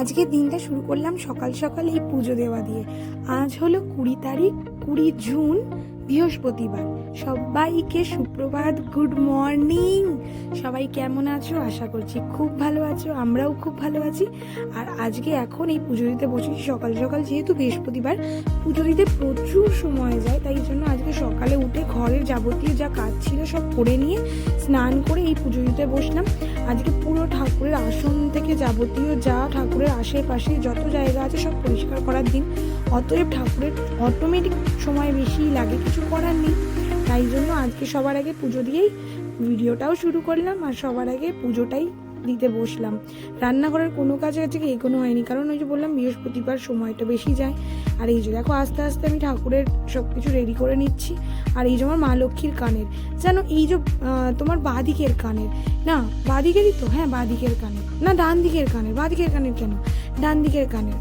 আজকে দিনটা শুরু করলাম সকাল সকাল এই পুজো দেওয়া দিয়ে। আজ হলো কুড়ি তারিখ, কুড়ি জুন বৃহস্পতিবার। সবাইকে সুপ্রভাত, গুড মর্নিং। সবাই কেমন আছো? আশা করছি খুব ভালো আছো, আমরাও খুব ভালো আছি। আর আজকে এখন এই পুজো দিতে বসেছি সকাল সকাল, যেহেতু বৃহস্পতিবার। পুজো দিতে প্রচুর সময় যায়, তাই জন্য আজকে সকালে উঠে ঘরের যাবতীয় যা কাজ ছিল সব করে নিয়ে স্নান করে এই পুজো দিতে বসলাম। আজকে পুরো ঠাকুরের আসন থেকে যাবতীয় যা ঠাকুরের আশেপাশে যত জায়গা আছে সব পরিষ্কার করার দিন অতএব ঠাকুরের অটোমেটিক সময় বেশি লাগে, কিছু করার নেই। তাই জন্য আজকে সবার আগে পুজো দিয়েই ভিডিওটাও শুরু করলাম আর সবার আগে পুজোটাই দিতে বসলাম। রান্নাঘরের কোনো কাজে আজকে এগোনো হয়নি, কারণ ওই যে বললাম বৃহস্পতিবার সময়টা বেশি যায়। আর এই যে দেখো আস্তে আস্তে আমি ঠাকুরের সব কিছু রেডি করে নিচ্ছি। আর এই যে আমার মা লক্ষ্মীর কানের যেন এই যে তোমার বাঁদিকের কানের, না বাঁদিকেরই তো? হ্যাঁ বাঁদিকের কানের। না, ডান দিকের কানের বাঁদিকের কানের কেন? ডান দিকের কানের।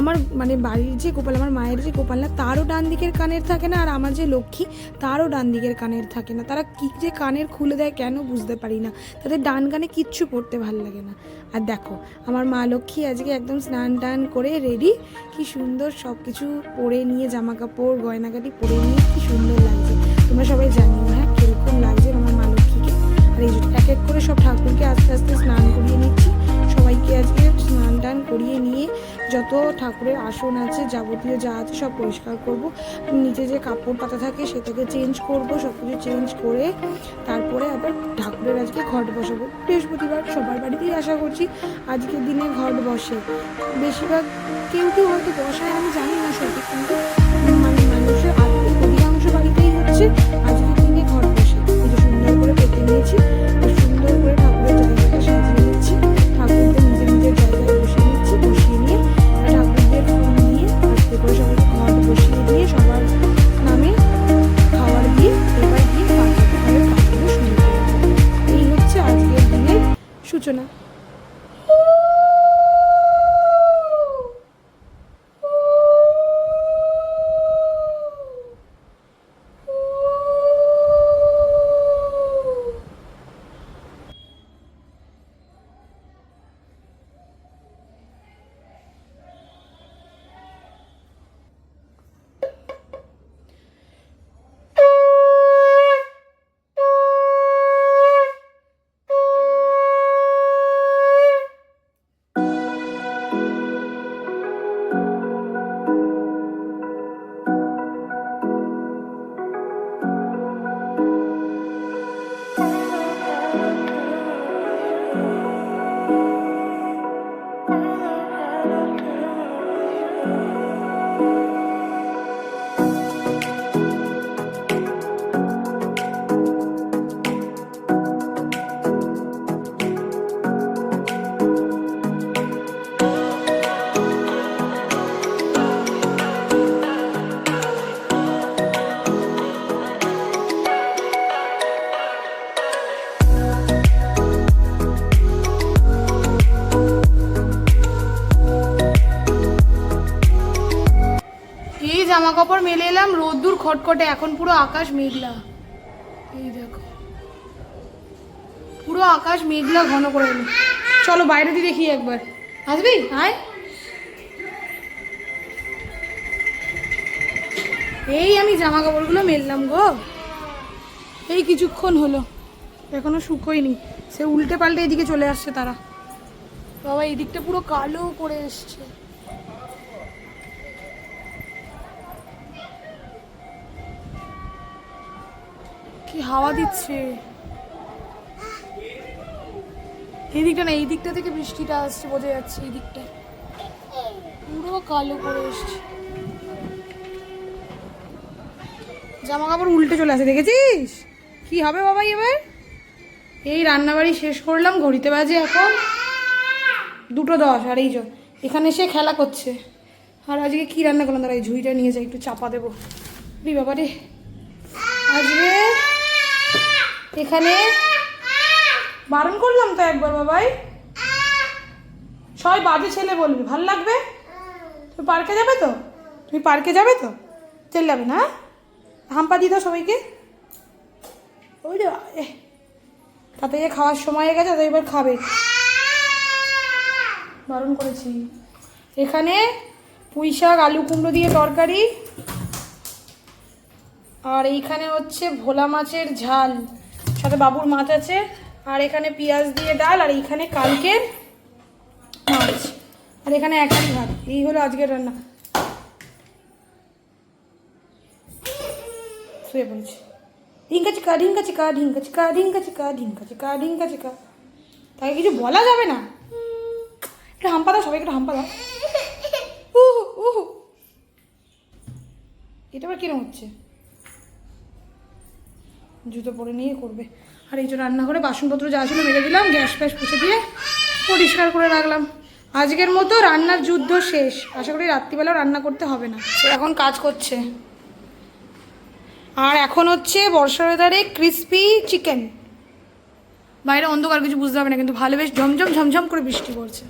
আমার মানে বাড়ির যে গোপাল আমার মায়ের যে গোপাল না, তারও ডান দিকের কানের থাকে না, আর আমার যে লক্ষ্মী, তারও ডান দিকের কানের থাকে না। তারা কি যে কানের খুলে দেয় কেন বুঝতে পারি না। তাদের ডান কানে কিচ্ছু পড়তে ভালো লাগে না। আর দেখো, আমার মা লক্ষ্মী আজকে একদম স্নান টান করে রেডি কি সুন্দর সব কিছু পরে নিয়ে জামা কাপড় গয়নাগাটি পরে নিয়ে, কি সুন্দর লাগছে। তোমরা সবাই জানিও হ্যাঁ কীরকম লাগছে আমার মা লক্ষ্মীকে। আর এই এক এক করে সব ঠাকুরকে আস্তে আস্তে স্নান করিয়ে নিচ্ছি। সবাইকে আজকে স্নান টান করিয়ে নিয়ে যত ঠাকুরের আসন আছে, যাবতীয় যা আছে সব পরিষ্কার করব। নিচে যে কাপড় পাতা থাকে সেটাকে চেঞ্জ করব সব কিছু চেঞ্জ করে তারপরে আবার ঠাকুরের আজকে ঘট বসাবো। বৃহস্পতিবার সবার বাড়িতেই আশা করছি আজকের দিনে ঘট বসে। বেশিরভাগ কেউ কেউ হয়তো বসায়, আমি জানি না সঠিক কিন্তু মানে মানুষের অধিকাংশ বাড়িতেই হচ্ছে আজকের দিনে ঘট বসে। সুন্দর করে পেতে নিয়েছি। মেলে এলাম, রোদ্দুর খটখটে, এখন পুরো আকাশ মেঘলা। এই দেখো। পুরো আকাশ মেঘলা, ঘন করে এলো। চলো, বাইরে দিয়ে দেখি একবার। আসবি? আয়। এই আমি জামা কাপড়গুলো মেললাম গো। এই কিছুক্ষণ হলো। এখনও শুকোয়নি। সে উল্টে পাল্টে এদিকে চলে আসছে তারা। বাবা এই দিকটা পুরো কালো করে এসছে। হাওয়া দিচ্ছে। এই দিকটা না, এই দিকটা থেকে বৃষ্টিটা আসছে, বোঝা যাচ্ছে এই দিকটা। পুরো কালো করে এসছে। জামা কাপড় উল্টে চলে আসে, দেখেছিস? কি হবে বাবা এবার? এই রান্নাবাড়ি শেষ করলাম, ঘড়িতে বাজে এখন দুটো দশ, আর এই যে, এখানে এসে খেলা করছে। আর আজকে কি রান্না করলাম? দাঁড়া, এই ঝুড়িটা নিয়ে যাই, একটু চাপা দেবো। বাবা রে আজকে এখানে বারণ করলাম তো একবার বাবাই। সবাই বাজে ছেলে বলবি, ভালো লাগবে? তুমি পার্কে যাবে তো? তুমি পার্কে যাবে তো? চলে যাবে না হাম্পা দিয়ে দাও সবাইকে। ওই রে তাতে খাওয়ার সময় হয়ে গেছে তো এবার খাবে। বারণ করেছি। এখানে পুঁই শাক, আলু কুমড়ো দিয়ে তরকারি। আর এইখানে হচ্ছে ভোলা মাছের ঝাল। সাথে বাবুর মাছ আছে। আর এখানে পেঁয়াজ দিয়ে ডাল, আর এইখানে কালকের মাছ। আর এখানে একাই ভাত। এই হলো আজকের রান্না। শুয়ে পড়েছি। ঢিঙ্কা চিকা ঢিঙ্কা চিকা ঢিঙ্কা চিকা ঢিঙ্কা চিকা ঢিঙ্কা চিকা ঢিঙ্কা চিকা তাকে কিছু বলা যাবে না? একটু হাম্পা দাও, সবাইকে একটু হাম্পা দাও। উহু উহু। এটা আবার কিরম হচ্ছে? জুতো পরে নিয়ে করবে। আর এই যে রান্নাঘরে বাসনপত্র যা ছিল মেরে দিলাম, গ্যাস ফ্যাস পুছে দিয়ে পরিষ্কার করে রাখলাম। আজকের মতো রান্নার যুদ্ধ শেষ। আশা করি রাত্রিবেলাও রান্না করতে হবে না। এখন কাজ করছে। আর এখন হচ্ছে বর্ষার ওয়েদারে ক্রিস্পি চিকেন বাইরে অন্ধকার, কিছু বুঝতে হবে না, কিন্তু ভালো বেশ ঝমঝম ঝমঝম করে বৃষ্টি পড়ছে।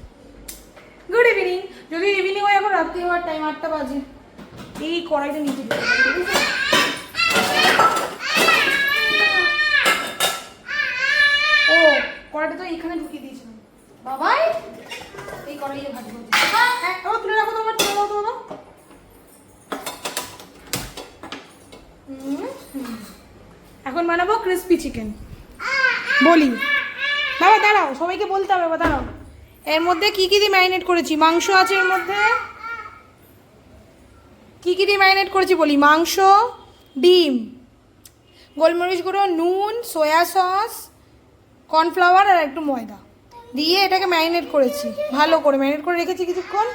গুড ইভিনিং যদি ইভিনিং হয়, এখন রাত্রি হওয়ার টাইম আটটা বাজে। এই কড়াইটা নিচে কড়াইটা তো এখানে ঢুকিয়ে দিয়েছিলাম। বাবাই, এই কড়াইয়ে ভাজবো হ্যাঁ ও তুলে রাখো তো আবার তুলে। এখন বানাবো ক্রিসপি চিকেন বলি। বাবা, দাঁড়াও, সবাইকে বলতে হবে, বাবা, দাঁড়াও। এর মধ্যে কি কি দিয়ে ম্যারিনেট করেছি? মাংস আছে এর মধ্যে। কি কি দিয়ে ম্যারিনেট করেছি বলি? মাংস, ডিম, গোলমরিচ গুঁড়ো, নুন সয়া সস কর্নফ্লাওয়ার আর একটু ময়দা। দিয়ে এটাকে ম্যারিনেট করেছি। ভালো করে ম্যারিনেট করে রেখেছি কিছুক্ষণ।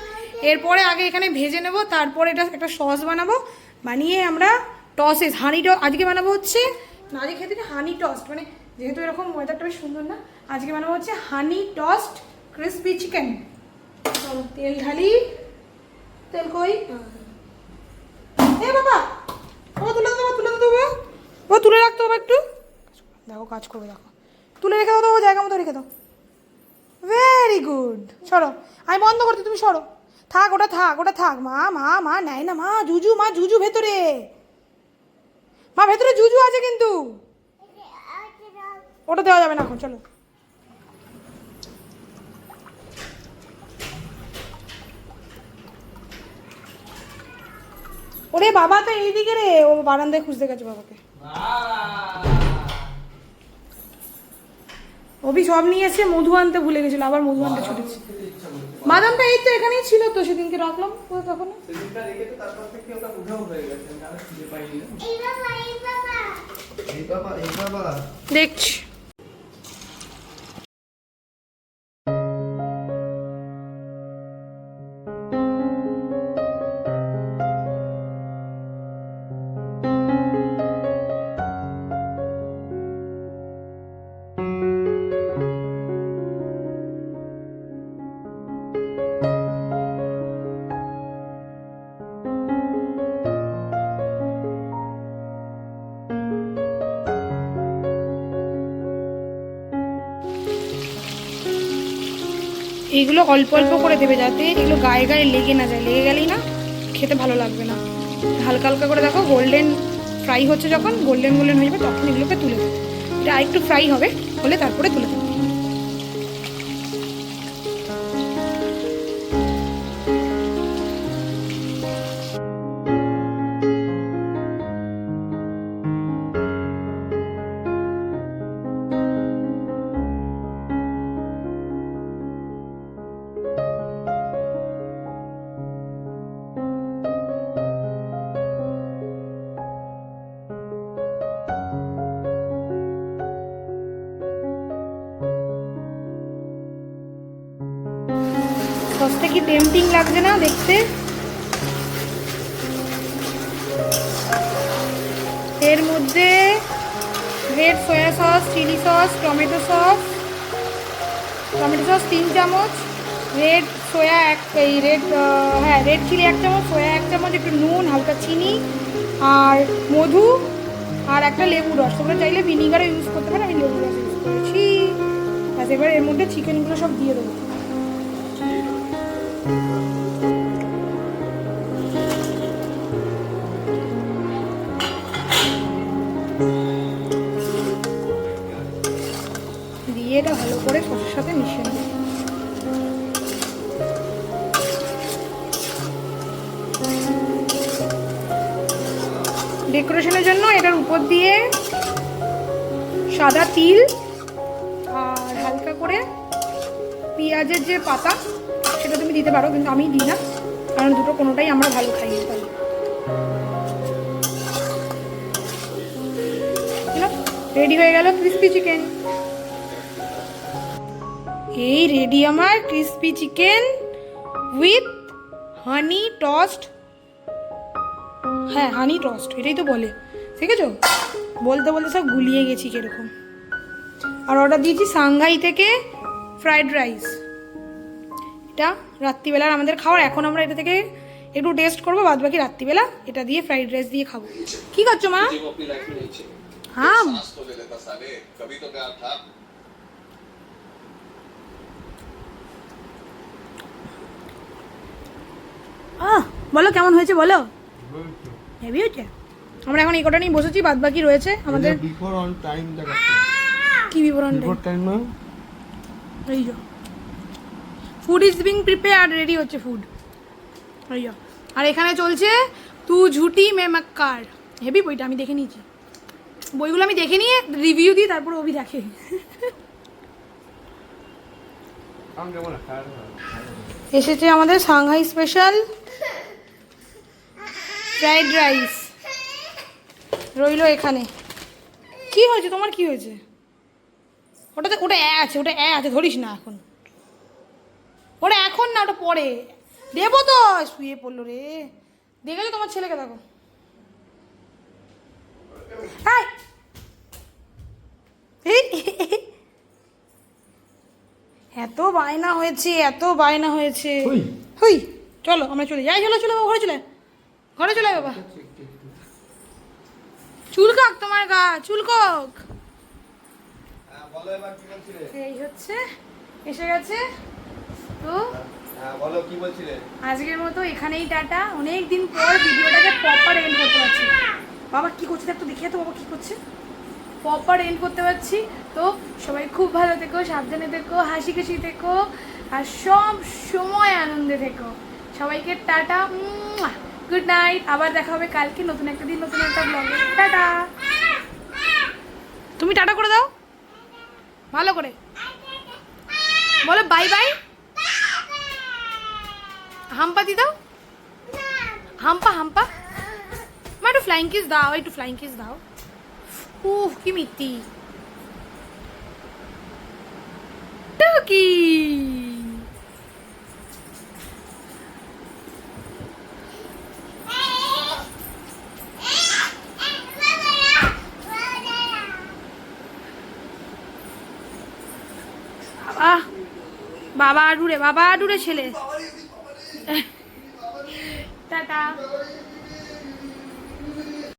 এরপরে আগে এখানে ভেজে নেব, তারপরে এটা একটা সস বানাবো। বানিয়ে আমরা টসে হানি টস আজকে বানাবো হচ্ছে, না, আজকে খেতে হানি টস্ট মানে যেহেতু এরকম ময়দাটা বেশ সুন্দর না, আজকে বানাবো হচ্ছে হানি টস্ট ক্রিসপি চিকেন তেল ঢালি, তেল কই? বাবা ও তুলে দেবো তুলে দেবো ও তুলে রাখতে হবে একটু। দেখো, কাজ করবে, দেখো। তুলে রেখে দাও তো জায়গা মতো রেখে দাও। ভেরি গুড সরো। আমি বন্ধ করতে তুমি সরো। থাক, ওটা থাক ওটা থাক। মা মা মা নেয় না, মা, জুজু মা, জুজু ভেতরে। মা, ভেতরে জুজু আছে কিন্তু। ওটা দেওয়া যাবে না এখন, চলো। ওরে বাবা, তো এইদিকে রে। ও বারান্দায় খুঁজতে গেছে বাবাকে। অভি সব নিয়ে এসে মধু আনতে ভুলে গেছিল আবার মধু আনতে ছুটেছে। বাদামটা এই তো এখানেই ছিল তো সেদিনকে রাখলাম তখন সেদিনটা এইগুলো অল্প অল্প করে দেবে যাতে এগুলো গায়ে গায়ে লেগে না যায়। লেগে গেলেই না খেতে ভালো লাগবে না। হালকা হালকা করে দেখো গোল্ডেন ফ্রাই হচ্ছে যখন গোল্ডেন গোল্ডেন হয়ে যাবে তখন এগুলোকে তুলে দেবে। এটা আরেকটু ফ্রাই হবে হলে তারপরে তুলে সসটা কি টেম্পটিং লাগছে না দেখতে? এর মধ্যে red soya sauce chilli sauce tomato sauce tomato sauce তিন চামচ রেড সয়া এক, এই রেড হ্যাঁ রেড চিলি এক চামচ সয়া এক চামচ, একটু নুন, হালকা চিনি আর মধু আর একটা লেবু রস। তোমরা চাইলে ভিনিগারও ইউজ করতে পারো, আমি লেবু রস ইউজ করেছি। ব্যাস, এবার এর মধ্যে চিকেনগুলো সব দিয়ে দেবো। ডেকোরেশনের জন্য এটার উপর দিয়ে সাদা তিল আর হালকা করে পেঁয়াজের যে পাতা, সেটা তুমি দিতে পারো, কিন্তু আমি দিই না, কারণ দুটো কোনোটাই আমরা ভালো খাই তাই রেডি হয়ে গেল ক্রিস্পি চিকেন এই রেডি আমার crispy chicken with honey toast হ্যাঁ হানি টস্ট এটাই তো বলে। ঠিক আছে বলতে বলতে সব গুলিয়ে গেছি কীরকম। আর অর্ডার দিয়েছি সাংঘাই থেকে ফ্রায়েড রাইস এটা রাত্রিবেলার আমাদের খাওয়ার এখন আমরা এটা থেকে একটু টেস্ট করব বাদ বাকি রাত্রিবেলা এটা দিয়ে ফ্রাইড রাইস দিয়ে খাব। কি করছ মা? হ্যাঁ। বলো কেমন হয়েছে বলো। হেভি হয়েছে আমরা এখন এই কটা নিয়ে বসেছি বাদ বাকি রয়েছে আমাদের। বিফোর অন টাইম কি বিফোর টাইম না? এই যো। Food is being prepare ready হচ্ছে ফুড এই যো। আর এখানে চলছে তু ঝুটি মে মাক্কার। হেভি বইটা আমি দেখে নিয়েছি। বইগুলো আমি দেখে নিয়ে রিভিউ দিই তারপর অভি দেখে। এসেছে আমাদের সাংহাই স্পেশাল ফ্রাইড রাইস। রইল এখানে। কি হয়েছে? তোমার কি হয়েছে? ওটাতে ওটা অ্যা আছে ওটা অ্যা আছে ধরিস না এখন। ওটা এখন না ওটা পরে। দেবো তো। শুয়ে পড়ল রে। দেখেছ তোমার ছেলেকে দেখো। হাই এত বায়না হয়েছে এত বায়না হয়েছে। হুই। চলো আমরা চলে যাই। চলো চলো ঘরে চলে। ঘরে চলে বাবা। চুলকক তোমার গা চুলকক এই হচ্ছে, এসে গেছে। তো বলো কি বলছিলে আজকের মতো এখানেই টাটা। অনেক দিন পর ভিডিওটাকে প্রপার এন্ড করতে পারছি বাবা, কি করছে তো, দেখিয়ে তো বাবা কি করছে। প্রপার এন্ড করতে পারছি। তো সবাই খুব ভালো থেকো, সাবধানে থেকো হাসি খুশি থেকো, আর সব সময় আনন্দে থেকো। সবাইকে টাটা গুড নাইট আবার দেখা হবে কালকে নতুন একটা দিন, নতুন একটা ব্লগে টাটা। তুমি টাটা করে দাও। ভালো করে। বলো বাই বাই হাম্পা দি দাও। হাম্পা হাম্পা। মা, একটু ফ্লাইং কিস দাও, একটু ফ্লাইং কিস দাও। উফ, কি মিত্তি টুকি বাবা বাবা আডুরে বাবা আডুরে ছেলে। টাটা।